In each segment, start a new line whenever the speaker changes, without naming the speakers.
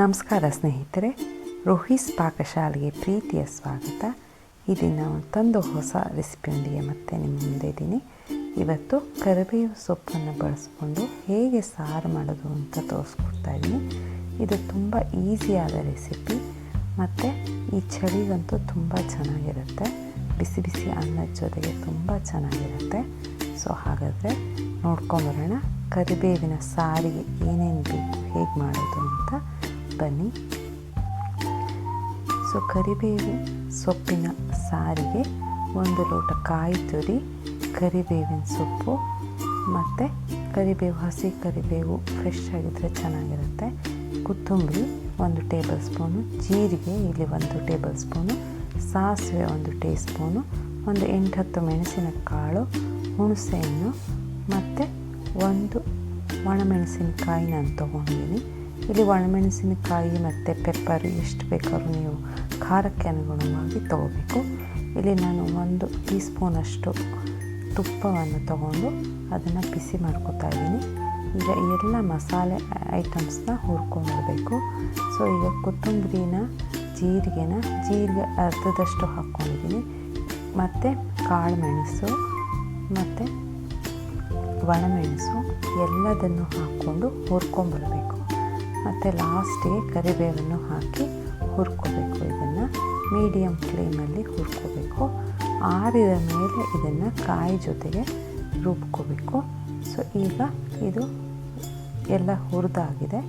ನಮಸ್ಕಾರ ಸ್ನೇಹಿತರೆ, ರೋಹಿಸ್ ಪಾಕಶಾಲೆಗೆ ಪ್ರೀತಿಯ ಸ್ವಾಗತ. ಇದನ್ನು ತಂದು ಹೊಸ ರೆಸಿಪಿಯೊಂದಿಗೆ ಮತ್ತೆ ನಿಮ್ಮ ಮುಂದೆ ಇದ್ದೀನಿ. ಇವತ್ತು ಕರಿಬೇವು ಸೊಪ್ಪನ್ನು ಬಳಸ್ಕೊಂಡು ಹೇಗೆ ಸಾರು ಮಾಡೋದು ಅಂತ ತೋರಿಸ್ಕೊಡ್ತಾ ಇದ್ದೀನಿ. ಇದು ತುಂಬ ಈಸಿಯಾದ ರೆಸಿಪಿ, ಮತ್ತು ಈ ಚಳಿಗಂತೂ ತುಂಬ ಚೆನ್ನಾಗಿರುತ್ತೆ. ಬಿಸಿ ಬಿಸಿ ಅನ್ನದ ಜೊತೆಗೆ ತುಂಬ ಚೆನ್ನಾಗಿರುತ್ತೆ. ಸೊ ಹಾಗಾದರೆ ನೋಡ್ಕೊಂಬರೋಣ ಕರಿಬೇವಿನ ಸಾರಿಗೆ ಏನೇನು ಬೇಕು, ಹೇಗೆ ಮಾಡೋದು ಅಂತ. ಬನ್ನಿ. ಸೊ ಕರಿಬೇವು ಸೊಪ್ಪಿನ ಸಾರಿಗೆ ಒಂದು ಲೋಟ ಕಾಯಿ ತುರಿ, ಕರಿಬೇವಿನ ಸೊಪ್ಪು ಮತ್ತು ಕರಿಬೇವು, ಹಸಿ ಕರಿಬೇವು ಫ್ರೆಶ್ ಆಗಿದ್ದರೆ ಚೆನ್ನಾಗಿರುತ್ತೆ. ಕೊತ್ತಂಬರಿ ಒಂದು ಟೇಬಲ್ ಸ್ಪೂನು, ಜೀರಿಗೆ ಇಲ್ಲಿ ಒಂದು ಟೇಬಲ್ ಸ್ಪೂನು, ಸಾಸಿವೆ ಒಂದು ಟೀ ಸ್ಪೂನು ಒಂದು ಎಂಟು ಹತ್ತು ಮೆಣಸಿನಕಾಳು ಹುಣಸೆಹಣ್ಣು ಮತ್ತು ಒಂದು ಒಣಮೆಣಸಿನಕಾಯಿ ನಾನು ತೊಗೊಂಡಿದ್ದೀನಿ. ಇಲ್ಲಿ ಒಣಮೆಣಸಿನಕಾಯಿ ಮತ್ತು ಪೆಪ್ಪರ್ ಎಷ್ಟು ಬೇಕಾದ್ರೂ ನೀವು ಖಾರಕ್ಕೆ ಅನುಗುಣವಾಗಿ ತೊಗೋಬೇಕು. ಇಲ್ಲಿ ನಾನು ಒಂದು ಟೀ ಸ್ಪೂನಷ್ಟು ತುಪ್ಪವನ್ನು ತಗೊಂಡು ಅದನ್ನು ಬಿಸಿ ಮಾಡ್ಕೊತಾ ಇದ್ದೀನಿ. ಈಗ ಎಲ್ಲ ಮಸಾಲೆ ಐಟಮ್ಸ್ನ ಹುರ್ಕೊಂಡ್ಬಿಡ್ಬೇಕು. ಸೊ, ಈಗ ಕೊತ್ತಂಬರಿನ, ಜೀರಿಗೆನ, ಜೀರಿಗೆ ಅರ್ಧದಷ್ಟು ಹಾಕ್ಕೊಂಡಿದ್ದೀನಿ. ಮತ್ತು ಕಾಳು ಮೆಣಸು ಮತ್ತು ಒಣಮೆಣಸು ಎಲ್ಲದನ್ನು ಹಾಕ್ಕೊಂಡು ಹುರ್ಕೊಂಬರ್ಬೇಕು ಮತ್ತು ಲಾಸ್ಟಿಗೆ ಕರಿಬೇವನ್ನು ಹಾಕಿ ಹುರ್ಕೋಬೇಕು. ಇದನ್ನು ಮೀಡಿಯಮ್ ಫ್ಲೇಮಲ್ಲಿ ಹುರ್ಕೋಬೇಕು. ಆರಿದ ಮೇಲೆ ಇದನ್ನು ಕಾಯಿ ಜೊತೆಗೆ ರುಬ್ಕೋಬೇಕು. ಸೊ ಈಗ ಇದು ಎಲ್ಲ ಹುರಿದಾಗಿದೆ.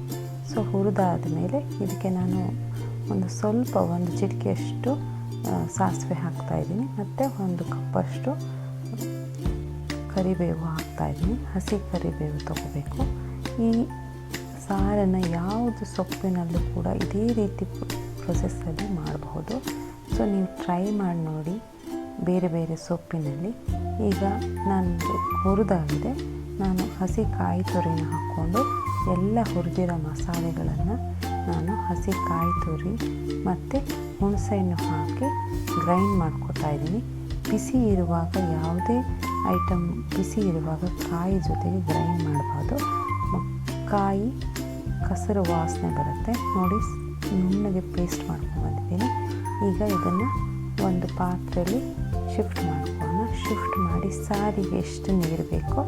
ಸೊ ಹುರಿದಾದ ಮೇಲೆ ಇದಕ್ಕೆ ನಾನು ಒಂದು ಸ್ವಲ್ಪ ಒಂದು ಚಿಟಿಕೆಯಷ್ಟು ಸಾಸಿವೆ ಹಾಕ್ತಾಯಿದ್ದೀನಿ ಮತ್ತು ಒಂದು ಕಪ್ಪಷ್ಟು ಕರಿಬೇವು ಹಾಕ್ತಾಯಿದ್ದೀನಿ ಹಸಿ ಕರಿಬೇವು ತೊಗೋಬೇಕು. ಈ ಸಾರನ್ನು ಯಾವುದು ಸೊಪ್ಪಿನಲ್ಲೂ ಕೂಡ ಇದೇ ರೀತಿ ಪ್ರೊಸೆಸ್ಸಲ್ಲಿ ಮಾಡಬಹುದು. ಸೊ ನೀವು ಟ್ರೈ ಮಾಡಿ ನೋಡಿ ಬೇರೆ ಬೇರೆ ಸೊಪ್ಪಿನಲ್ಲಿ. ಈಗ ನಾನು ಹುರಿದಾಗಿದೆ. ನಾನು ಹಸಿ ಕಾಯಿ ತುರಿನ ಹಾಕ್ಕೊಂಡು ಎಲ್ಲ ಹುರಿದಿರೋ ಮಸಾಲೆಗಳನ್ನು ನಾನು ಹಸಿ ಕಾಯಿ ತುರಿ ಮತ್ತು ಹುಣಸೆಹಣ್ಣು ಹಾಕಿ ಗ್ರೈಂಡ್ ಮಾಡ್ಕೊತಾ ಇದ್ದೀನಿ. ಬಿಸಿ ಇರುವಾಗ ಯಾವುದೇ ಐಟಮ್ ಬಿಸಿ ಇರುವಾಗ ಕಾಯಿ ಜೊತೆಗೆ ಗ್ರೈಂಡ್ ಮಾಡಬಾರ್ದು ಕಾಯಿ ಕಸರು ವಾಸನೆ ಬರುತ್ತೆ. ನೋಡಿ ನುಣ್ಣಗೆ ಪೇಸ್ಟ್ ಮಾಡ್ಕೊಂಡು ಬಂದಿದ್ದೀನಿ. ಈಗ ಇದನ್ನು ಒಂದು ಪಾತ್ರೆಯಲ್ಲಿ ಶಿಫ್ಟ್ ಮಾಡ್ಕೊಳ್ಳೋಣ. ಶಿಫ್ಟ್ ಮಾಡಿ ಸಾರಿಗೆ ಎಷ್ಟು ನೀರು ಬೇಕೋ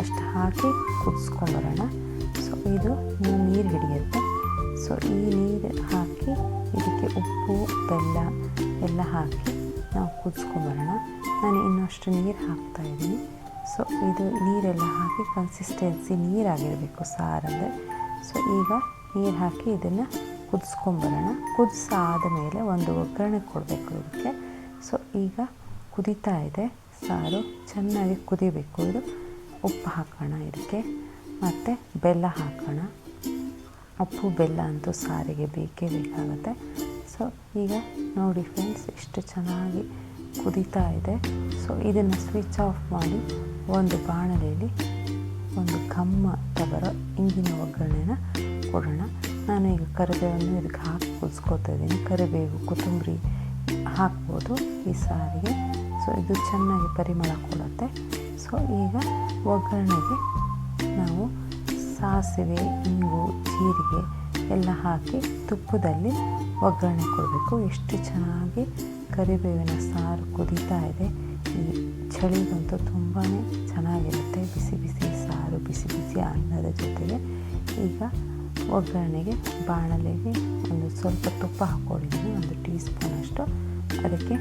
ಅಷ್ಟು ಹಾಕಿ ಕುದಿಸ್ಕೊಂಬರೋಣ ಸೊ ಇದು ನೀರು ಹಿಡಿಯುತ್ತೆ. ಸೊ ಈ ನೀರು ಹಾಕಿ ಇದಕ್ಕೆ ಉಪ್ಪು, ಬೆಲ್ಲ ಎಲ್ಲ ಹಾಕಿ ನಾವು ಕುದಿಸ್ಕೊಂಬರೋಣ. ನಾನು ಇನ್ನಷ್ಟು ನೀರು ಹಾಕ್ತಾಯಿದ್ದೀನಿ ಸೊ ಇದು ನೀರೆಲ್ಲ ಹಾಕಿ ಕನ್ಸಿಸ್ಟೆನ್ಸಿ ನೀರಾಗಿರಬೇಕು ಸಾರಂದರೆ ಸೊ ಈಗ ನೀರು ಹಾಕಿ ಇದನ್ನು ಕುದಿಸ್ಕೊಂಬರೋಣ. ಕುದಿಸಾದ ಮೇಲೆ ಒಂದು ಒಗ್ಗರಣೆ ಕೊಡಬೇಕು ಇದಕ್ಕೆ. ಸೊ ಈಗ ಕುದೀತಾ ಇದೆ. ಸಾರು ಚೆನ್ನಾಗಿ ಕುದಿಬೇಕು. ಇದು ಉಪ್ಪು ಹಾಕೋಣ ಇದಕ್ಕೆ. ಮತ್ತು ಬೆಲ್ಲ ಹಾಕೋಣ. ಉಪ್ಪು, ಬೆಲ್ಲ ಅಂತೂ ಸಾರಿಗೆ ಬೇಕೇ ಬೇಕಾಗುತ್ತೆ. ಸೊ ಈಗ ನೋಡಿ ಫ್ರೆಂಡ್ಸ್ ಎಷ್ಟು ಚೆನ್ನಾಗಿ ಕುದೀತಾ ಇದೆ. ಸೊ ಇದನ್ನು ಸ್ವಿಚ್ ಆಫ್ ಮಾಡಿ ಒಂದು ಬಾಣಲೆಯಲ್ಲಿ ಒಂದು ಘಮ್ಮ ತಗರ ಇಂಗಿನ ಒಗ್ಗರಣೆನ ಕೊಡೋಣ. ನಾನು ಈಗ ಕರಿಬೇವನ್ನು ಇದಕ್ಕೆ ಹಾಕಿ ಕುದಿಸ್ಕೊತಾ ಇದ್ದೀನಿ. ಕರಿಬೇವು, ಕೊತ್ತಂಬರಿ ಹಾಕ್ಬೋದು ಈ ಸಾರಿಗೆ. ಸೊ ಇದು ಚೆನ್ನಾಗಿ ಪರಿಮಳ ಕೊಡುತ್ತೆ. ಸೊ ಈಗ ಒಗ್ಗರಣೆಗೆ ನಾವು ಸಾಸಿವೆ, ಇಂಗು, ಜೀರಿಗೆ ಎಲ್ಲ ಹಾಕಿ ತುಪ್ಪದಲ್ಲಿ ಒಗ್ಗರಣೆ ಕೊಡಬೇಕು. ಎಷ್ಟು ಚೆನ್ನಾಗಿ ಕರಿಬೇವಿನ ಸಾರು ಕುದೀತಾ ಇದೆ. ಈ ಚಳಿಗಂತೂ ತುಂಬಾ ಚೆನ್ನಾಗಿರುತ್ತೆ. ಬಿಸಿ ಬಿಸಿ ಸಾರು, ಬಿಸಿ ಬಿಸಿ ಅನ್ನದ ಜೊತೆಗೆ ಈಗ ಒಗ್ಗರಣೆಗೆ ಬಾಣಲೆಗೆ ಒಂದು ಸ್ವಲ್ಪ ತುಪ್ಪ ಹಾಕ್ಕೊಂಡಿದ್ದೀನಿ. ಒಂದು ಟೀ ಸ್ಪೂನಷ್ಟು ಅದಕ್ಕೆ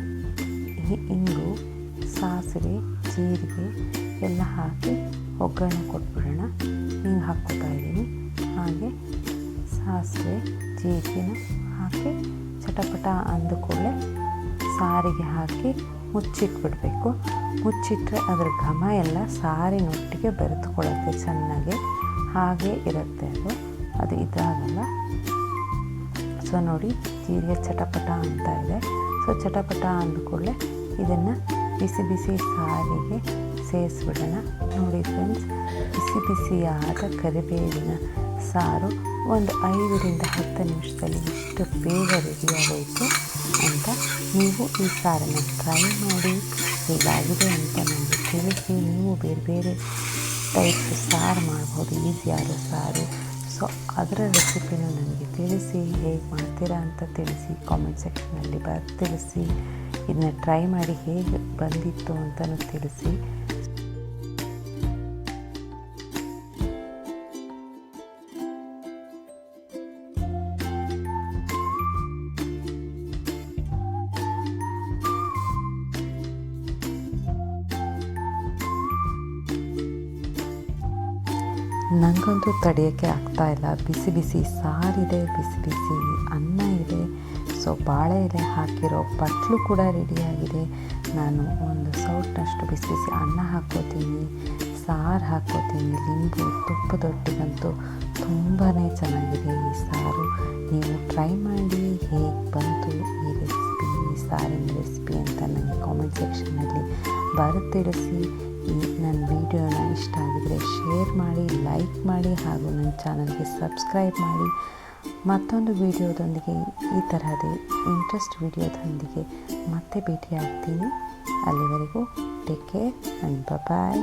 ಇಂಗು, ಸಾಸಿವೆ, ಜೀರಿಗೆ ಎಲ್ಲ ಹಾಕಿ ಒಗ್ಗರಣೆ ಕೊಟ್ಬಿಡೋಣ. ಹಿಂಗೆ ಹಾಕ್ಕೊತಾ ಇದ್ದೀನಿ. ಹಾಗೆ ಸಾಸಿವೆ, ಜೀರಿಗೆನ ಹಾಕಿ ಚಟಪಟ ಅಂದ ಕೂಡಲೇ ಸಾರಿಗೆ ಹಾಕಿ ಮುಚ್ಚಿಟ್ಬಿಡಬೇಕು. ಮುಚ್ಚಿಟ್ಟರೆ ಅದರ ಘಮ ಎಲ್ಲ ಸಾರಿನೊಟ್ಟಿಗೆ ಬೆರೆತುಕೊಳ್ಳುತ್ತೆ, ಚೆನ್ನಾಗಿ ಹಾಗೆ ಇರುತ್ತೆ ಅದು. ಅದು ಇದಾಗಲ್ಲ. ಸೊ ನೋಡಿ, ಜೀರಿಗೆ ಚಟಪಟ ಅಂತ ಇದೆ. ಸೊ ಚಟಪಟ ಅಂದ ಕೂಡಲೇ ಇದನ್ನು ಬಿಸಿ ಬಿಸಿ ಸಾರಿಗೆ ಸೇರಿಸ್ಬಿಡೋಣ. ನೋಡಿ ಫ್ರೆಂಡ್ಸ್ ಬಿಸಿ ಬಿಸಿಯಾದ ಕರಿಬೇವಿನ ಸಾರು ಒಂದು ಐದರಿಂದ ಹತ್ತು ನಿಮಿಷದಲ್ಲಿ ಎಷ್ಟು ಬೇಗ ರೆಡಿಯಾಗೋಯಿತು ಅಂತ ನೀವು ಈ ಸಾರನ್ನು ಟ್ರೈ ಮಾಡಿ ಹೇಗಾಗಿದೆ ಅಂತ ನನಗೆ ತಿಳಿಸಿ. ನೀವು ಬೇರೆ ಬೇರೆ ಟೈಪ್ ಸಾರು ಮಾಡ್ಬೋದು ಈಸಿಯಾದ ಸಾರು. ಸೊ ಅದರ ರೆಸಿಪಿನೂ ನನಗೆ ತಿಳಿಸಿ, ಹೇಗೆ ಮಾಡ್ತೀರಾ ಅಂತ ತಿಳಿಸಿ ಕಾಮೆಂಟ್ ಸೆಕ್ಷನಲ್ಲಿ ಬರ್ ತಿಳಿಸಿ. ಇದನ್ನ ಟ್ರೈ ಮಾಡಿ ಹೇಗೆ ಬಂದಿತ್ತು ಅಂತಲೂ ತಿಳಿಸಿ. ನನಗಂತೂ ತಡೆಯೋಕ್ಕೆ ಆಗ್ತಾ ಇಲ್ಲ. ಬಿಸಿ ಬಿಸಿ ಸಾರಿದೆ, ಬಿಸಿ ಬಿಸಿ ಅನ್ನ ಇದೆ. ಸೊ ಬಾಳೆ ಎಲೆ ಹಾಕಿರೋ ಬಟ್ಲು ಕೂಡ ರೆಡಿಯಾಗಿದೆ ನಾನು ಒಂದು ಸೌಟ್ನಷ್ಟು ಬಿಸಿ ಬಿಸಿ ಅನ್ನ ಹಾಕ್ಕೋತೀನಿ, ಸಾರು ಹಾಕ್ಕೋತೀನಿ. ಲಿಂಬು ತುಪ್ಪದೊಟ್ಟಿಗಂತೂ ತುಂಬಾ ಚೆನ್ನಾಗಿದೆ ಈ ಸಾರು. ನೀವು ಟ್ರೈ ಮಾಡಿ ಹೇಗೆ ಬಂತು ಈ ರೆಸಿಪಿ ಈ ಸಾರಿನ ರೆಸಿಪಿ ಅಂತ ನನಗೆ ಕಾಮೆಂಟ್ ಸೆಕ್ಷನಲ್ಲಿ ಬರುತ್ತಿಡಿಸಿ ಈ ನನ್ನ ವಿಡಿಯೋನ ಇಷ್ಟ ಆಗಿದರೆ ಶೇರ್ ಮಾಡಿ, ಲೈಕ್ ಮಾಡಿ ಹಾಗೂ ನನ್ನ ಚಾನಲ್ಗೆ ಸಬ್ಸ್ಕ್ರೈಬ್ ಮಾಡಿ. ಮತ್ತೊಂದು ವಿಡಿಯೋದೊಂದಿಗೆ, ಈ ತರಹದೇ ಇಂಟ್ರೆಸ್ಟ್ ವಿಡಿಯೋದೊಂದಿಗೆ ಮತ್ತೆ ಭೇಟಿಯಾಗ್ತೀನಿ. ಅಲ್ಲಿವರೆಗೂ ಟೇಕ್ ಕೇರ್ ಆ್ಯಂಡ್ ಬಾಯ್